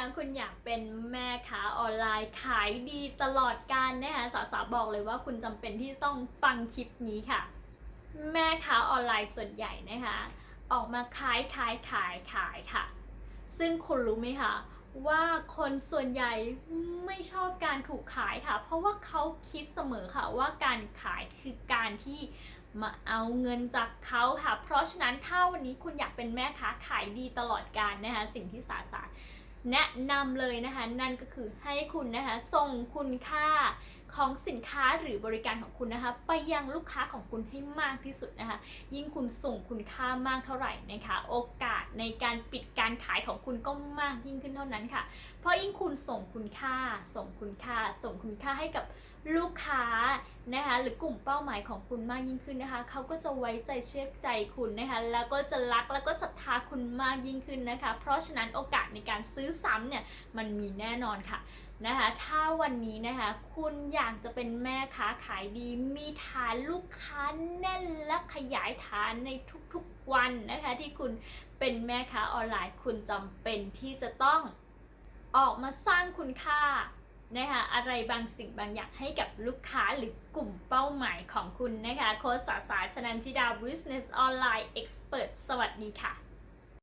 นะคะคุณอยากเป็นแม่ค้าออนไลน์ขายดีตลอดการนะคะสาสาบอกเลยว่าคุณจำเป็นที่ต้องฟังคลิปนี้ค่ะ แม่ค้าออนไลน์ส่วนใหญ่นะคะ ออกมาขายขายขายขายค่ะ ซึ่งคุณรู้ไหมคะว่าคนส่วนใหญ่ไม่ชอบการถูกขายค่ะ เพราะว่าเขาคิดเสมอค่ะว่าการขายคือการที่มาเอาเงินจากเขาค่ะ เพราะฉะนั้นถ้าวันนี้คุณอยากเป็นแม่ค้าขายดีตลอดการนะคะ สิ่งที่สาสา แนะนำเลยนะคะ นั่นก็คือให้คุณนะคะส่งคุณค่า ของสินค้าหรือบริการของคุณนะคะ ไปยังลูกค้าของคุณให้มากที่สุดนะคะ ยิ่งคุณส่งคุณค่ามากเท่าไหร่นะคะ โอกาสในการปิดการขายของคุณก็มากยิ่งขึ้นเท่านั้นค่ะ เพราะยิ่งคุณส่งคุณค่า ส่งคุณค่า ส่งคุณค่าให้กับลูกค้านะคะหรือกลุ่มเป้าหมายของคุณมากยิ่งขึ้นนะคะเขาก็จะไว้ใจเชื่อใจคุณนะคะแล้วก็จะรักแล้วก็ศรัทธาคุณมากยิ่งขึ้นนะคะ เพราะฉะนั้นโอกาสในการซื้อซ้ำเนี่ยมันมีแน่นอนค่ะ นะคะ ถ้าวันนี้นะคะ คุณอยากจะเป็นแม่ค้าขายดี มีฐานลูกค้าแน่นและขยายฐานในทุกๆวันนะคะ ที่คุณเป็นแม่ค้าออนไลน์ คุณจำเป็นที่จะต้องออกมาสร้างคุณค่านะคะอะไรบางสิ่งบางอย่างให้กับลูกค้าหรือกลุ่มเป้าหมายของคุณนะคะ โค้ชสาสาชนันชิดา Business Online Expert สวัสดีค่ะ